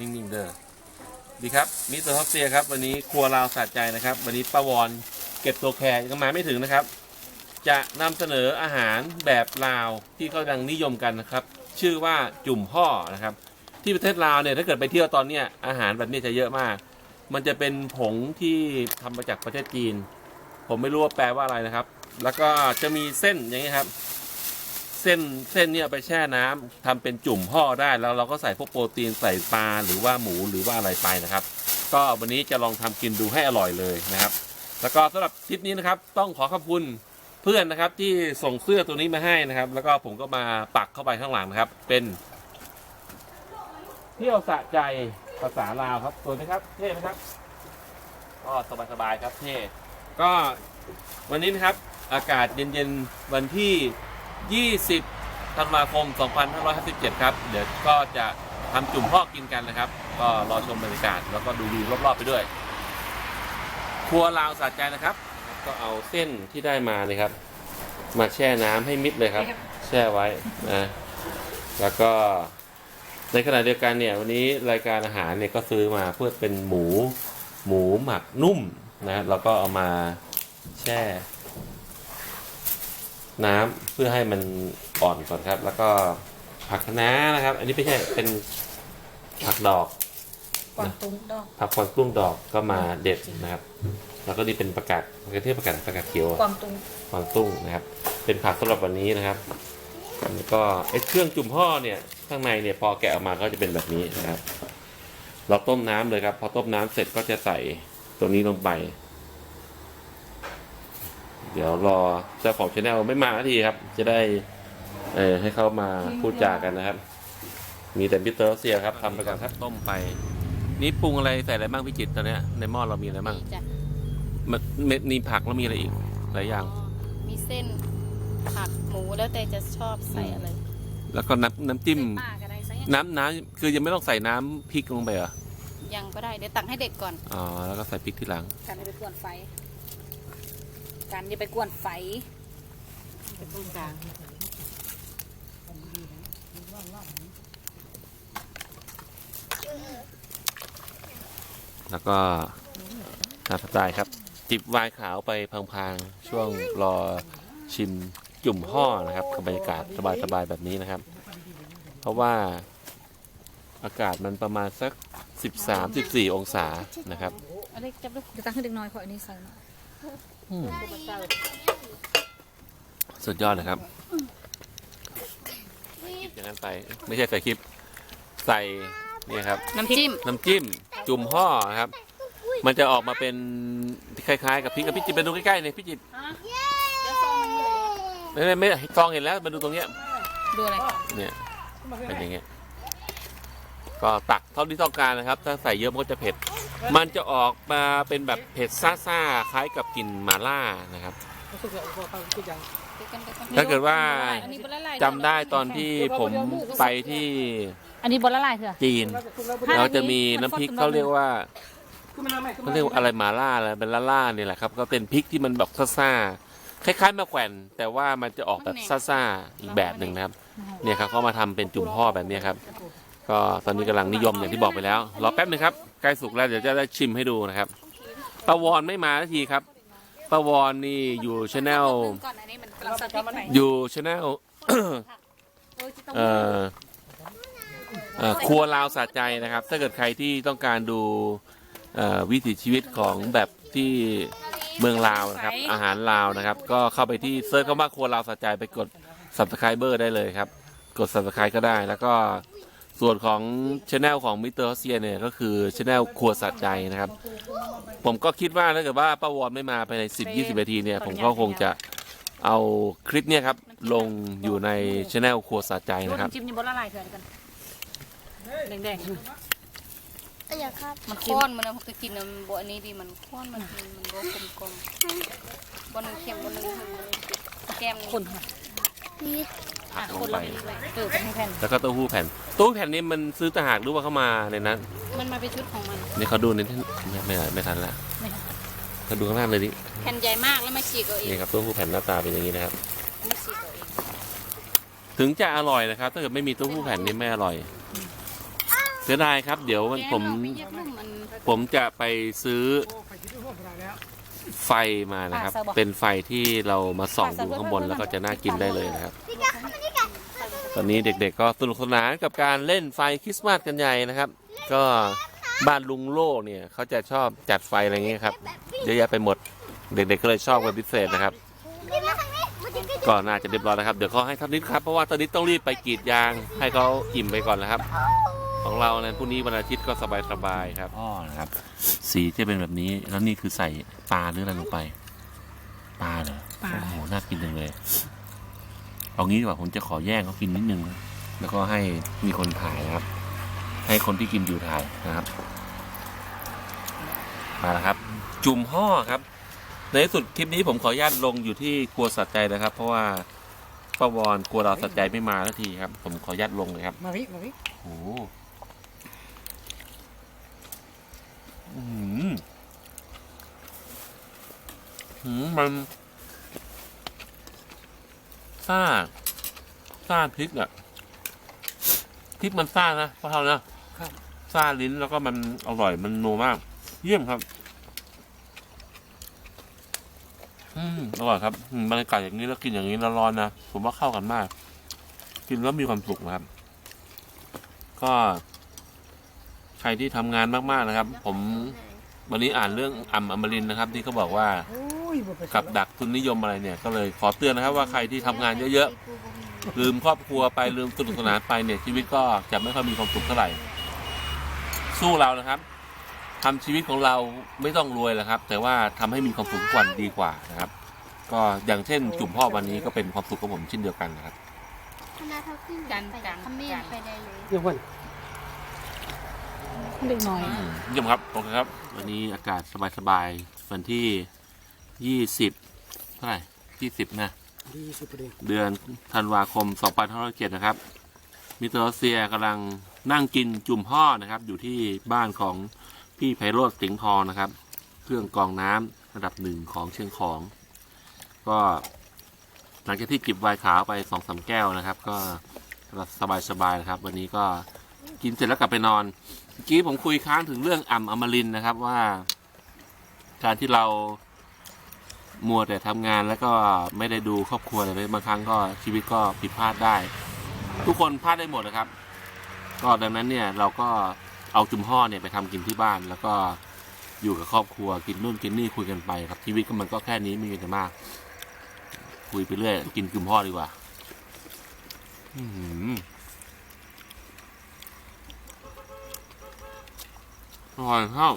นิ่งๆเด้อดีครับมิสเตอร์ฮอปเซียครับ วันนี้ครัวลาวสะใจนะครับ วันนี้ป้าวอนเก็บตัวแคร์ยังมาไม่ถึงนะครับ จะนำเสนออาหารแบบลาวที่เขากำลังนิยมกันนะครับ ชื่อว่าจุ่มห่อนะครับ ที่ประเทศลาวเนี่ยถ้าเกิดไปเที่ยวตอนเนี้ยอาหารแบบนี้จะเยอะมาก มันจะเป็นผงที่ทำมาจากประเทศจีน ผมไม่รู้ว่าแปลว่าอะไรนะครับ แล้วก็จะมีเส้นอย่างนี้ครับ เส้นเส้นเนี่ยไปแช่น้ำทำเป็นจุ่มห่อได้แล้วเราก็ใส่พวกโปรตีนใส่ปลาหรือว่าหมูหรือว่าอะไรไปนะครับ ก็วันนี้จะลองทำกินดูให้อร่อยเลยนะครับ แล้วก็สำหรับทริปนี้นะครับ ต้องขอขอบคุณเพื่อนนะครับที่ส่งเสื้อตัวนี้มาให้นะครับ แล้วก็ผมก็มาปักเข้าไปข้างหลังนะครับ เป็นเที่ยวสะใจภาษาลาวครับตัวนี้ครับเท่ไหมครับก็สบายๆครับเท่ก็วันนี้นะครับอากาศเย็นๆวันที่ 20ธันวาคม 2557 ครับ เดี๋ยวก็จะทำจุ่มพ่อกินกันนะครับ ก็รอชมบรรยากาศ แล้วก็ดูวิวรอบๆไปด้วย ครัวลาวสะใจนะครับ ก็เอาเส้นที่ได้มาเลยครับ มาแช่น้ำให้มิดเลยครับ แช่ไว้นะ แล้วก็ในขณะเดียวกันเนี่ยวันนี้รายการอาหารเนี่ยก็ซื้อมาเพื่อเป็นหมูหมูหมักนุ่มนะแล้วก็เอามาแช่ น้ำเพื่อให้มันอ่อนก่อนครับ แล้วก็ผักคะน้านะครับ อันนี้ไม่ใช่เป็นผักดอกกวางตุ้งดอกผักคอนกลุ้งดอกก็มาเด็ดนะครับ แล้วก็นี่เป็นประกาศประกาศที่ประกาศประกาศเขียวอะกวางตุ้งกวางตุ้งนะครับ เป็นผักสำหรับวันนี้นะครับแล้วก็ไอ้เครื่องจุ่มห่อเนี่ยข้างในเนี่ยพอแกะออกมาก็จะเป็นแบบนี้นะครับ เราต้มน้ำเลยครับ พอต้มน้ำเสร็จก็จะใส่ตัวนี้ลงไป เดี๋ยวรอเจ้าของชาแนลไม่มาสักทีครับ จะได้ เออให้เขามาพูดจากันนะครับ มีแต่พิเตอร์เซียครับทำไปก่อนครับต้มไป นี่ปรุงอะไรใส่อะไรบ้างพี่จิตรตอนเนี้ยในหม้อเรามีอะไรบ้างนี่จ้ะมันเม็ดมีผักแล้วมีอะไรอีกหลายอย่าง มีเส้นผักหมูแล้วแต่จะชอบใส่อะไร แล้วก็น้ำน้ำจิ้ม ใส่ป้าก็ได้ใส่น้ำน้ำคือยังไม่ต้องใส่น้ำพริกลงไปเหรอยังก็ได้เดี๋ยวตักให้เด็กก่อนอ๋อแล้วก็ใส่พริกทีหลังการจะไปกวนไฟ การจะไปกวนไฟไปตรงกลางแล้วก็ตามสไตล์ครับ จิบไวน์ขาวไปพลางๆ ช่วงรอชิมจุ่มห่อนะครับกับบรรยากาศสบายๆแบบนี้นะครับ เพราะว่าอากาศมันประมาณสัก 13-14 องศานะครับเอาเด็กจับลูกเดี๋ยวตักให้เด็กน้อยขออันนี้ใส่หน่อยอืม สุดยอดเลยครับคลิปอย่างนั้นไป ไม่ใช่ใส่คลิป ใส่เนี่ยครับ น้ำจิ้ม น้ำจิ้ม จุ่มห่อนะครับ มันจะออกมาเป็นคล้ายๆ กับพริกกับพี่จิตไปดูใกล้ๆเนี่ยพี่จิตเดี๋ยวซองมันเลยไม่ไม่ไม่ซองเห็นแล้วมาดูตรงเนี้ย ดูอะไร เนี่ยเป็นอย่างเงี้ยก็ตักเท่าที่ต้องการนะครับ ถ้าใส่เยอะมันก็จะเผ็ด มันจะออกมาเป็นแบบเผ็ดซ่าๆคล้ายกับกลิ่นหม่าล่านะครับถ้าเกิดว่าอันนี้บละลายจำได้ตอนที่ผมไปที่อันนี้บละลายเถอะจีน เราจะมีน้ำพริกเขาเรียกว่าเขาเรียกว่าอะไรหมาล่าอะไรเป็นล่าล่าๆนี่แหละครับ ก็เป็นพริกที่มันแบบซ่าๆคล้ายๆมะแขวนแต่ว่ามันจะออกแบบซ่าๆอีกแบบหนึ่งนะครับ เนี่ยครับเขามาทำเป็นจุ่มห่อแบบเนี้ยครับ ก็ตอนนี้กำลังนิยมอย่างที่บอกไปแล้ว รอแป๊บหนึงครับใกล้สุกแล้วเดี๋ยวจะได้ชิมให้ดูนะครับป้าวอนไม่มาทันทีครับป้าวอนนี่อยู่ชาแนลก่อนอันนี้มันกำลังสติ๊กไปอยู่ชาแนลเอ่อเอ่อครัวลาวสะใจนะครับ ถ้าเกิดใครที่ต้องการดูเอ่อวิถีชีวิตของแบบที่เมืองลาวนะครับ อาหารลาวนะครับ ก็เข้าไปที่เซิร์ชคำว่าครัวลาวสะใจไปกด subscriber ได้เลยครับ กด subscribe ก็ได้แล้วก็ ส่วนของช anel ของมิสเตอร์เซียเนี่ยก็คือช anel ครัวสะใจนะครับ ผมก็คิดว่าถ้าเกิดว่าป้าวอนไม่มาภายใน 10-20นาทีเนี่ยผมก็คงจะเอาคลิปเนี่ยครับลงอยู่ในช anel ครัวสะใจดูนะครับน้ำจิ้มนี่บละลายเถอะกันแดงอยากครับๆมันข้นมันเอาไปกินมันบอันนี้ดีมันข้นมันกินมันรสกลมๆบนหนึ่งเค็มบนหนึ่งแก้มคนค่ะนี่ ผักลคงนไปละด้วยเออเป็นให้แผ่นแล้วก็เต้าหู้แผ่นเต้าหู้แผ่นนี้มันซื้อต่างหากหรือว่าเข้ามาในนั้นมันมาเป็นชุดของมันนี่เขาดูในที่ไม่ไม่ไม่ทันแล้วไม่ค่ะเขาดูข้างล่างเลยดิแผ่นใหญ่มากแล้วไม่ฉีกเอาเองนี่ครับเต้าหู้แผ่นหน้าตาเป็นอย่างนี้นะครับ ไม่ฉีกเอาเองถึงจะอร่อยนะครับ ถ้าเกิดไม่มีเต้าหู้แผ่นนี่ไม่อร่อยเสียดายครับ เดี๋ยวผม แกงเอาไปเย็บนุ่มมัน ผมจะไปซื้อไฟมานะครับเป็นไฟที่เรามาส่องดูข้างบนแล้วก็จะน่ากินได้เลยนะครับ ตอนนี้เด็กๆก็สนุกสนานกับการเล่นไฟคริสต์มาสกันใหญ่นะครับ ก็บ้านลุงโล่เนี่ยเขาจะชอบจัดไฟอะไรเงี้ยครับเยอะแยะไปหมดเด็กๆก็เลยชอบเป็นพิเศษนะครับนี่มาทางนี้มาถึงก็น่าจะเรียบร้อยแล้วครับ เดี๋ยวเขาให้ทับนิดครับเพราะว่าตอนนี้ต้องรีบไปกรีดยางให้เขาอิ่มไปก่อนนะครับ ของเราในยพรุ่งนี้วันอาทิตย์ก็สบายๆครับอ๋อนะครับ สีจะเป็นแบบนี้แล้วนี่คือใส่ปลาหรืออะไรลงไปปลาเหรอโอ้โหน่ากินจังเลย เอางี้ดีกว่าผมจะขอแย่งเขากินนิดนึงนะแล้วก็ให้มีคนถ่ายนะครับ ให้คนที่กินอยู่ถ่ายนะครับมาแล้วครับ จุ่มห่อครับ ในที่สุดคลิปนี้ผมขออนุญาตลงอยู่ที่ครัวสัตว์ใจนะครับ เพราะว่าป้าวอนกลัวเราสัตว์ใจไม่มาสักทีครับ ผมขออนุญาตลงเลยครับมาพี่มาพี่โอ้โหอื้อหือหืมมัน ซ่าซ่าพริกอะพริกมันซ่านะเพราะเท่านะครับซ่าลิ้นแล้วก็มันอร่อยมันนัวมาก เยี่ยมครับ อืมอร่อยครับอืมบรรยากาศอย่างนี้แล้วกินอย่างนี้แล้วร้อนนะผมว่าเข้ากันมาก กินแล้วมีความสุขนะครับ ก็ ใครที่ทำงานมากๆนะครับ ผมวันนี้อ่านเรื่องอ่ำอมรินทร์นะครับ ที่เขาบอกว่า โอ้ยบ่ไป กับดักทุนนิยมอะไรเนี่ย ก็เลยขอเตือนนะครับว่าใครที่ทำงานเยอะๆ ลืมครอบครัวไปลืมสนุกสนานไปเนี่ยชีวิตก็จะไม่ค่อยมีความสุขเท่าไหร่ สู้เรานะครับทำชีวิตของเราไม่ต้องรวยหรอกครับ แต่ว่าทำให้มีความสุขทุกวันดีกว่านะครับ ก็อย่างเช่น จุ่มพ่อวันนี้ก็เป็นความสุขของผมเช่นเดียวกันนะครับคณะเขาขึ้นกันไปกันคำเมนไปได้เลยเดี๋ยวก่อนเด็กน้อยเยี่ยมครับโอเคครับ วันนี้อากาศสบายๆวันที่ ยี่สิบเท่าไหร่ยี่สิบนะ ดีสุดประเด็นเดือนธันวาคม2507นะครับ มิสเตอร์รัสเซียกำลังนั่งกินจุ่มห่อนะครับ อยู่ที่บ้านของพี่ไพโรธสิงห์ทองนะครับ เครื่องกรองน้ำระดับหนึ่งของเชียงของ ก็หลังจากที่จิบไวน์ขาวไปสองสามแก้วนะครับ ก็สบายๆนะครับ วันนี้ก็กินเสร็จแล้วกลับไปนอนเมื่อกี้ผมคุยค้างถึงเรื่องอ่ำอมรินทร์นะครับว่า การที่เรา มัวแต่ทำงานแล้วก็ไม่ได้ดูครอบครัวอะไรบางครั้งก็ชีวิตก็ผิดพลาดได้ ทุกคนพลาดได้หมดนะครับ ก็ดังนั้นเนี่ยเราก็เอาจุ่มห่อเนี่ยไปทำกินที่บ้าน แล้วก็อยู่กับครอบครัวกินนู่นกินนี่คุยกันไปครับชีวิตก็มันก็แค่นี้ไม่มีอะไรมาก คุยไปเรื่อยกินจุ่มห่อดีกว่าอืมอร่อยข้าว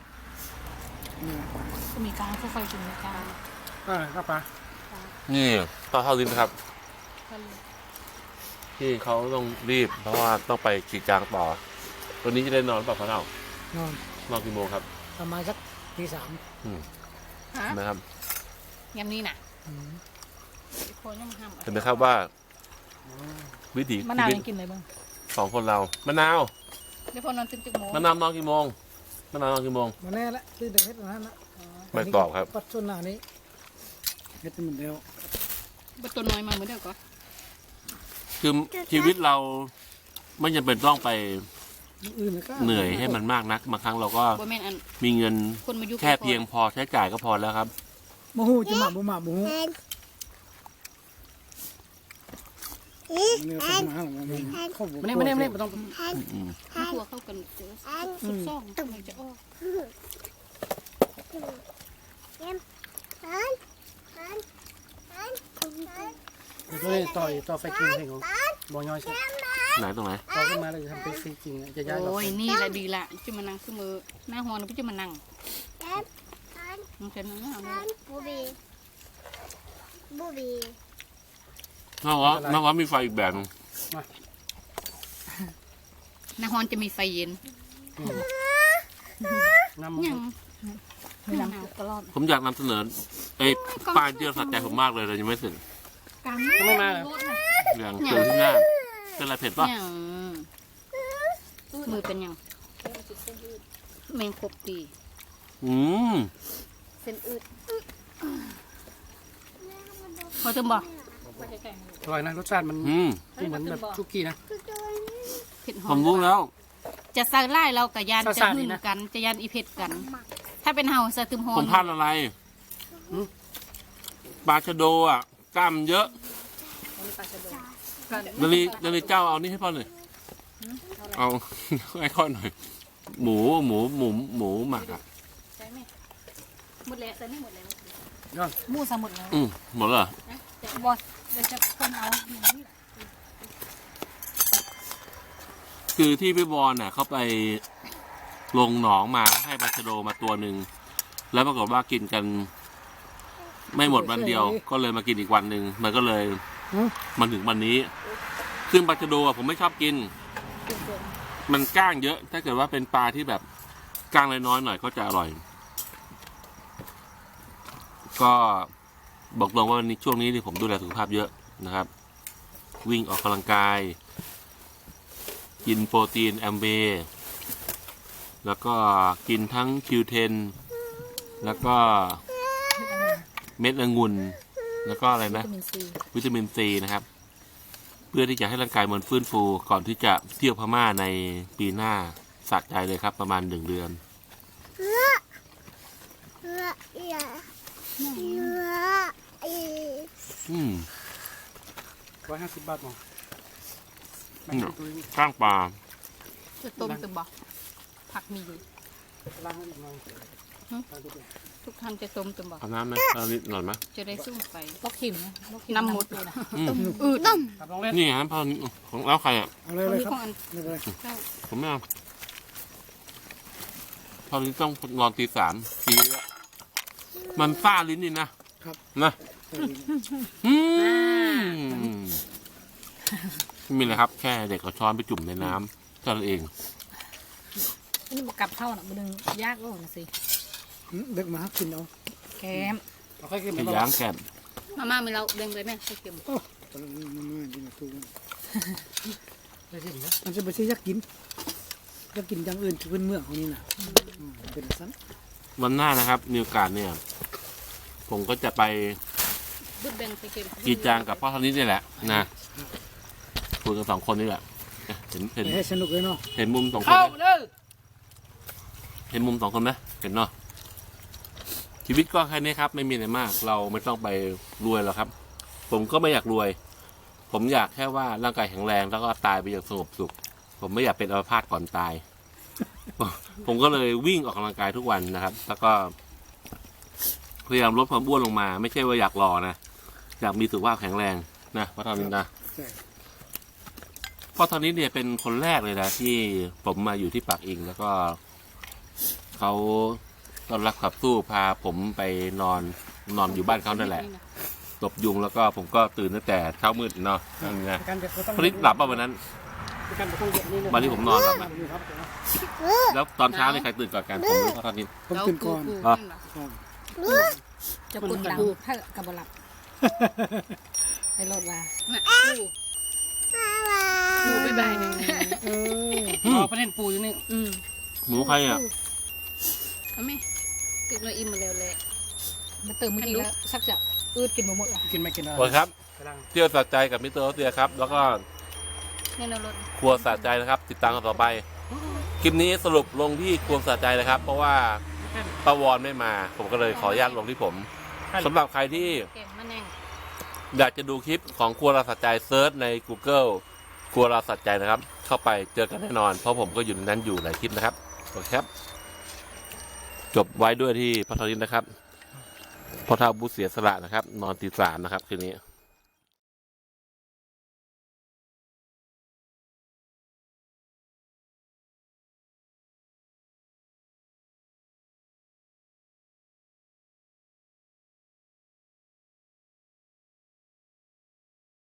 เนี่ยมีก้างมีการค่อยๆกินมีการก็ครับป้านี่ต่อเท่าลิ้นนะครับ ที่เขาต้องรีบ เพราะว่าต้องไปกรีดยางต่อวันนี้จะได้นอนหรือเปล่าพ่อเท่านอนนอนกี่โมงครับ ประมาณสักตีสามฮะนะครับ ยำนี้น่ะอืมโคนยังห้ามเห็นไหมครับว่า วิถีมะชีนาววิตยังกินเลยบ้างของคนเรามะนาวเดี๋ยวพอนอนตื่นจุกโมงมะนาวน้องกี่โมง มะนาวน้องกี่โมง มาแน่ละตื่นแต่เฮ็ดนั้นละไม่ตอบครับ ปัดส่วนหน้านี้เฮ็ดเหมือนเดิมบัตัวน้อยมาเหมือนเดิมก็คือชีวิตเราไม่จำเป็นต้องไปอื่นก็เหนื่อยให้มันมากนักบางครั้งเราก็บ่แม่นอันมีเงินคนมายุแค่เพียงพอใช้จ่ายก็พอแล้วครับ บ่ฮู้จะมาบ่มาบ่ฮู้ เนี่ยเขามาเขาบ่ไม่ได้ไม่ได้ไม่ได้บ่ต้องอืมหัวเข้ากันเจอสุดซ่องมันจะออกก็เลยต่อยต่อไฟจริงให้เขาบ่ย่อยใช่ไหนตรงไหนต่อขึ้นมาเลยทำเป็นไฟจริงจะย้ายเราโอ้ยนี่แหละดีละจะมานั่งคือมือหน้าหัวแล้วพี่จะมานั่งมันจะนั่งเอาเนี่ยบูบีบูบี นอกว่าน้ว่ามีไฟอีกแบบหนึงหน้าฮอนจะมีไฟเย็นน้ำยังไม่นำตลอดผมอยากนำเสนอไอ้ป้ายที่เราสัใจผมมากเลยเรายังไม่เสร็จกลางไม่มาเลยอย่างเจอที่หน้าเป็นอะไรเผ็ดปะยังมือเป็นยังแมงคบตีอืมเส้นอืดพอเติมบ่ผม อร่อยนะรสชาติมันอืมเหมือนแบบซุกี้นะเผ็ดหผอมมรู้แล้ว จะใส่ไล่เรากับยานซ่าจะๆหึ่นี่งนะกัน จะยานอีเผ็ดกัน ถ้าเป็นเฮาใส่ตึมหอผมมพลาดอะไรปลาชะโดอะกล้ามเยอะเดลีเดลีเจ้าเอานี่ให้พ่อหน่อยเอาให้พ่อหน่อย หมูหมูหมูหมูหมักอะใช่ไหมหมดแล้วใส่ไม่หมดแล้วยอดหมูสมุดแล้วอืมหมดแล้วเหรอ จะบอสเดี๋ยวจะคนเอาอย่างนี้คือที่พี่บอลน่ะเขาไปลงหนองมาให้ปลาชะโดมาตัวหนึ่งแล้วปรากฏว่ากินกัน ไม่หมดวันเดียว ก็เลยมากินอีกวันหนึ่งมันก็เลยอืมมันถึงวันนี้ ซึ่งปลาชะโดอะผมไม่ชอบกิน มันก้างเยอะ ถ้าเกิดว่าเป็นปลาที่แบบก้างน้อยๆหน่อยก็จะอร่อย ก็ บอกตรงว่าวันช่วงนี้นี่ผมดูแลสุขภาพเยอะนะครับ วิ่งออกกำลังกาย กินโปรตีนแอมเบแล้วก็กินทั้งคิวเทนแล้วก็เม็ดองุ่นแล้วก็อะไรนะวิตามินซีนะครับ เพื่อที่จะให้ร่างกายมันฟื้นฟูก่อนที่จะเที่ยวพม่าในปีหน้าสะใจเลยครับ ประมาณหนึ่งเดือนเอือเอือเอือ อือเอืออืมร้อยห้าสิบบาทหมอแบ่งเนี่ยตัวนี้ข้างปลาจะต้มตึมบอกผักมีอยู่ล้างให้อีกหน่อยหึล้างตัวเองทุกท่านจะต้มตึมบอกเอาน้ำไหมเอานิดหน่อยไหมจะได้สู้ไปบล็อกขิมนะบล็อกขิมน้ำหมดเลยนะอืมอืดต้มครับลองเล่นนี่ครับพอของแล้วใครอะเอาเลยอันเลยนี้คขรัอบงอันไม่เป็นไรผมไม่เอาพอนี้ต้องนอนตีสามตีเยอะมันซ่าลิ้นนี่นะ ครับนะใส่ลิ้นอืมไม่มีอะไรครับ แค่เด็กเอาช้อนไปจุ่มในน้ำเท่านั้นเองอันนี้บอกกลับเข้าน่ะมันดึงยากก็หนสิอืมเด็กมาหากินเอาแกมเอาค่อยกินไปไปย่างแกมมาม่ามีเราเด้งเลยแม่ใส่เค็มโอ้ตอนนี้มันไม่ดีนะตัวมันมันจะไม่ใช่อยากกินอยากกินอย่างอื่นที่เป็นเมืองของนี่น่ะอืมเป็นสั้นวันหน้านะครับมีโอกาสเนี่ย ผมก็จะไปบุดเด้งใส่เค็มกีจางกับพ่อทานิดนี่แหละนะคุยกันสองคนนี่แหละเห็นเห็นให้สนุกเลยเนาะเห็นมุมสองคนเข้าไหมเด้อเห็นมุมสองคนไหมเห็นเนาะชีวิตก็แค่นี้ครับ ไม่มีอะไรมาก เราไม่ต้องไปรวยหรอกครับ ผมก็ไม่อยากรวย ผมอยากแค่ว่าร่างกายแข็งแรงแล้วก็ตายไปอย่างสงบสุข ผมไม่อยากเป็นอัมพาตก่อนตาย ผมก็เลยวิ่งออกกำลังกายทุกวันนะครับ แล้วก็ พยายามลดความอ้วนลงมา ไม่ใช่ว่าอยากหล่อนะอยากมีสุขภาพแข็งแรงนะพ่อทอนินนะใช่พ่อทอนินเนี่ยเป็นคนแรกเลยนะที่ผมมาอยู่ที่ปากอิงแล้วก็เขาต้อนรับขับสู้พาผมไปนอนนอนอยู่บ้านเขานั่นแหละหลบยุงแล้วก็ผมก็ตื่นตั้งแต่เช้ามืดเนาะนั่นไงการจะต้องพอนิดหลับป่ะวันนั้นการจะต้องเยอะนี่เลยวันที่ผมนอนหลับอะอยู่ครับแล้วตอนเช้าเนี่ยใครตื่นก่อนกันผมหรือพ่อทอนินผมตื่นก่อนอะครับ จะกดดังถ้ากับบหลับให้รถว่าดูบ๊ายบายหนึ่งเอออืมเอาประเด็นปูอยู่นี่อืมหมูใครอะเอาไหมติดมาอิ่มมาแล้วแหละมันเติมเมื่อกี้แล้วสักจะอืดกินหมดอะกินไม่กินอะไรโอเคครับกำลังเที่ยวสะใจกับมิสเตอร์ออสเซียครับ แล้วก็ในนรถครัวสะใจนะครับ ติดตามกันต่อไป คลิปนี้สรุปลงที่ครัวสะใจนะครับ เพราะว่า ป้าวอนไม่มา ผมก็เลยขออนุญาตลงที่ผมสำหรับใครที่แกงมะแนงอยากจะดูคลิปของครัวเราสัจใจเซิร์ชใน Google ครัวเราสัจใจนะครับ เข้าไปเจอกันแน่นอน เพราะผมก็อยู่ในนั้นอยู่หลายคลิปนะครับโอเคครับ จบไว้ด้วยที่พระทอนินนะครับพ่อเท่าบุเสียสละนะครับ นอนตีสามนะครับคืนนี้